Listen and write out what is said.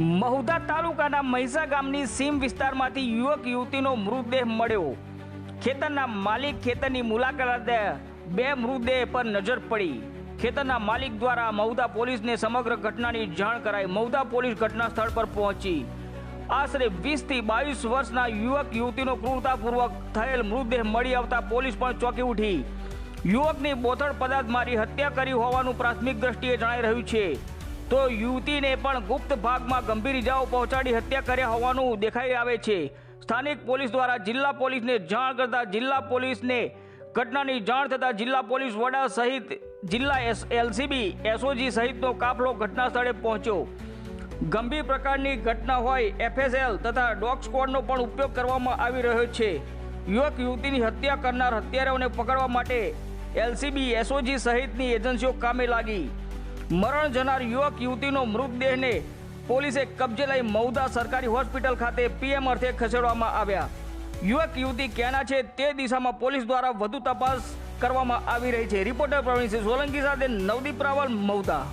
મહુધા તાલુકાના મહીસા ગામની સીમ વિસ્તારમાંથી યુવક યુવતીનો મૃતદેહ મળ્યો. ખેતરના માલિક ખેતરની મુલાકાત બે મૃતદેહ પર નજર પડી. ખેતરના માલિક દ્વારા મહુધા પોલીસને સમગ્ર ઘટનાની જાણ કરાઈ. મહુધા પોલીસ ઘટના સ્થળ પર પહોંચી. આશરે વીસથી બાવીસ વર્ષના યુવક યુવતીનો ક્રૂરતાપૂર્વક થયેલ મૃતદેહ મળી આવતા પોલીસ પણ ચોંકી ઉઠી. યુવકની બોથડ પદાર્થ મારી હત્યા કરી હોવાનું પ્રાથમિક દ્રષ્ટિએ જણાઈ રહ્યું છે. તો યુવતીને પણ ગુપ્ત ભાગમાં ગંભીર ઇજાઓ પહોંચાડી હત્યા કર્યા હોવાનું દેખાઈ આવે છે. સ્થાનિક પોલીસ દ્વારા જિલ્લા પોલીસને જાણ કરતા જિલ્લા પોલીસને ઘટનાની જાણ થતાં જિલ્લા પોલીસ વડા સહિત જિલ્લા એસ, એલસીબી, એસઓજી સહિતનો કાફલો ઘટના સ્થળે પહોંચ્યો. ગંભીર પ્રકારની ઘટના હોય એફએસએલ તથા ડોગ સ્કોડનો પણ ઉપયોગ કરવામાં આવી રહ્યો છે. યુવક યુવતીની હત્યા કરનાર હત્યારાઓને પકડવા માટે એલસીબી, એસઓજી સહિતની એજન્સીઓ કામે લાગી. મરણ જનાર યુવક યુવતીનો મૃતદેહને પોલીસે કબજે લઈ મૌદા સરકારી હોસ્પિટલ ખાતે પીએમ અર્થે ખસેડવામાં આવ્યા. યુવક યુવતી ક્યાંના છે તે દિશામાં પોલીસ દ્વારા વધુ તપાસ કરવામાં આવી રહી છે. રિપોર્ટર પ્રવીણસિંહ સોલંકી સાથે નવદીપ રાવલ મૌદા